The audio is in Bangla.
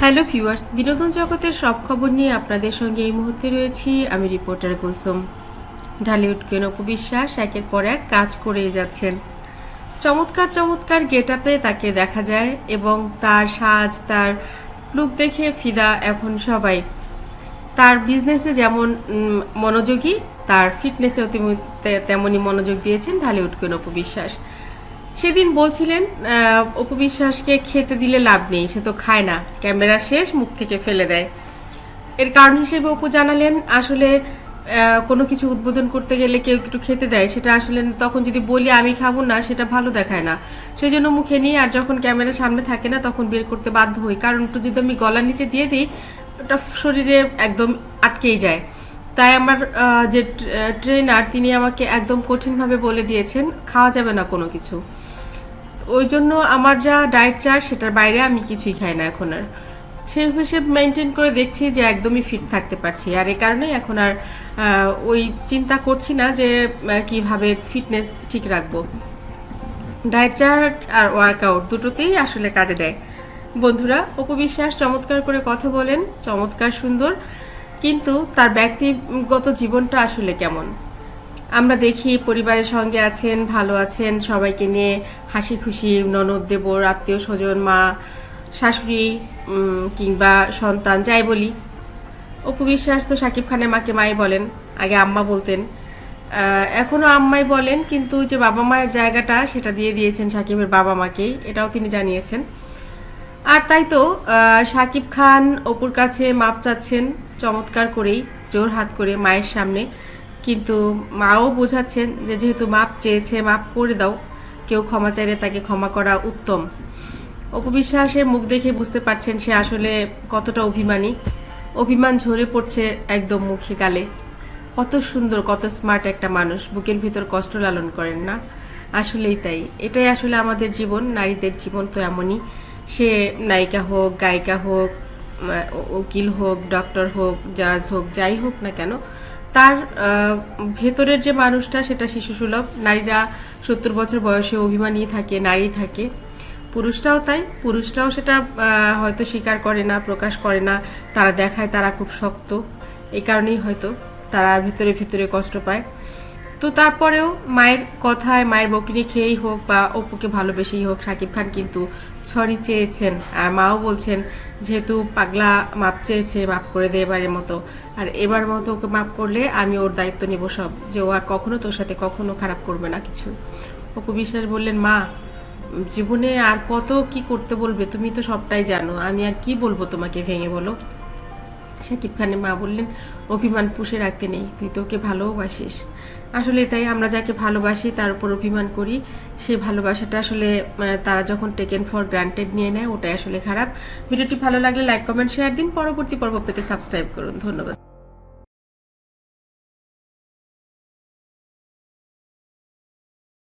হ্যালো ভিউয়ার্স, বিনোদন জগতের সব খবর নিয়ে আপনাদের সঙ্গে এই মুহূর্তে রয়েছি আমি রিপোর্টার কুলসুম। ঢালিউড কেন উপবিশ্বাস একের পর এক কাজ করেই যাচ্ছেন। চমৎকার চমৎকার গেট আপে তাকে দেখা যায় এবং তার সাজ, তার লুক দেখে ফিদা এখন সবাই। তার বিজনেসে যেমন মনোযোগী, তার ফিটনেসেও তেমনি- তেমনই মনোযোগ দিয়েছেন ঢালিউড কেন উপবিশ্বাস সেদিন বলছিলেন অপু বিশ্বাসকে খেতে দিলে লাভ নেই, সে তো খায় না, ক্যামেরা শেষ, মুখ থেকে ফেলে দেয়। এর কারণ হিসেবে অপু জানালেন, আসলে কোনো কিছু উদ্বোধন করতে গেলে কেউ একটু খেতে দেয়, সেটা আসলে তখন যদি বলি আমি খাব না, সেটা ভালো দেখায় না। সেই জন্য মুখে নিই আর যখন ক্যামেরা সামনে থাকে না, তখন বের করতে বাধ্য হই। কারণ একটু যদি আমি গলার নিচে দিয়ে দিই, ওটা শরীরে একদম আটকেই যায়। তাই আমার যে ট্রেনার, তিনি আমাকে একদম কঠিনভাবে বলে দিয়েছেন, খাওয়া যাবে না কোনো কিছু। ওই জন্য আমার যা ডায়েট চার্ট সেটার বাইরে আমি কিছুই খাই না এখন আর। সে হিসেব মেনটেন করে দেখছি যে একদমই ফিট থাকতে পারছি। আর এ কারণে এখন আর ওই চিন্তা করছি না যে কীভাবে ফিটনেস ঠিক রাখব। ডায়েট চার্ট আর ওয়ার্কআউট দুটোতেই আসলে কাজে দেয়। বন্ধুরা অপবিশ্বাস চমৎকার করে কথা বলেন, চমৎকার সুন্দর, কিন্তু তার ব্যক্তিগত জীবনটা আসলে কেমন? আমরা দেখি পরিবারের সঙ্গে আছেন ভালো আছেন সবাইকে নিয়ে হাসি খুশি ননদ দেবর আত্মীয় স্বজন মা শাশুড়ি কিংবা সন্তান যাই বলি। অপু বিশ্বাস তো সাকিব খানের মাকে মাই বলেন আগে আম্মা বলতেন। আহ, এখনও আম্মাই বলেন কিন্তু যে বাবা মায়ের জায়গাটা সেটা দিয়ে দিয়েছেন সাকিবের বাবা মাকেই এটাও তিনি জানিয়েছেন। আর তাই তো সাকিব খান অপুর কাছে মাপ চাচ্ছেন চমৎকার করেই জোর হাত করে মায়ের সামনে। কিন্তু মাও বোঝাচ্ছেন যে যেহেতু মাপ চেয়েছে, মাপ করে দাও। কেউ ক্ষমা চাইলে তাকে ক্ষমা করা উত্তম। অপবিশ্বাসের মুখ দেখে বুঝতে পারছেন সে আসলে কতটা অভিমানী। অভিমান ঝরে পড়ছে একদম মুখে গালে। কত সুন্দর, কত স্মার্ট একটা মানুষ। বুকের ভিতর কষ্ট লালন করেন না। আসলেই তাই। এটাই আসলে আমাদের জীবন, নারীদের জীবন তো এমনই। সে নায়িকা হোক, গায়িকা হোক উকিল হোক ডক্টর হোক জাজ হোক, যাই হোক না কেন তার ভেতরের যে মানুষটা সেটা শিশু সুলভ নারীরা সত্তর বছর বয়সে অভিমানী থাকে, নারী থাকে। পুরুষরাও তাই, পুরুষরাও সেটা হয়তো স্বীকার করে না, প্রকাশ করে না। তারা দেখায় তারা খুব শক্ত। এই কারণেই হয়তো তারা ভিতরে ভিতরে কষ্ট পায়। তো তারপরেও মায়ের কথায়, মায়ের বকিনি খেয়েই হোক বা অপুকে ভালোবেসেই হোক, সাকিব খান কিন্তু সরি চেয়েছেন। আর মাও বলছেন, যেহেতু পাগলা মাপ চেয়েছে, মাপ করে দে এবারের মতো। আর এবার মতো ওকে মাপ করলে আমি ওর দায়িত্ব নেব সব। যে ও আর কখনো তোর সাথে কখনো খারাপ করবে না কিছু। অপু বিশ্বাস বললেন, মা, জীবনে আর কত কি করতে বলবে তুমি তো সবটাই জানো। আমি আর কি বলব তোমাকে, ভেঙে বলো। শাকিব খানের মা বললেন, অভিমান পুষে রাখতে নেই, তুই তোকে ভালোবাসিস। আসলে তাই আমরা যাকে ভালোবাসি, তার উপর অভিমান করি। সেই ভালোবাসাটা আসলে তারা যখন টেকেন ফর গ্রান্টেড নিয়ে নেয়, ওটাই আসলে খারাপ। ভিডিওটি ভালো লাগলে লাইক কমেন্ট শেয়ার দিন। পরবর্তী পর্ব পেতে সাবস্ক্রাইব করুন। ধন্যবাদ।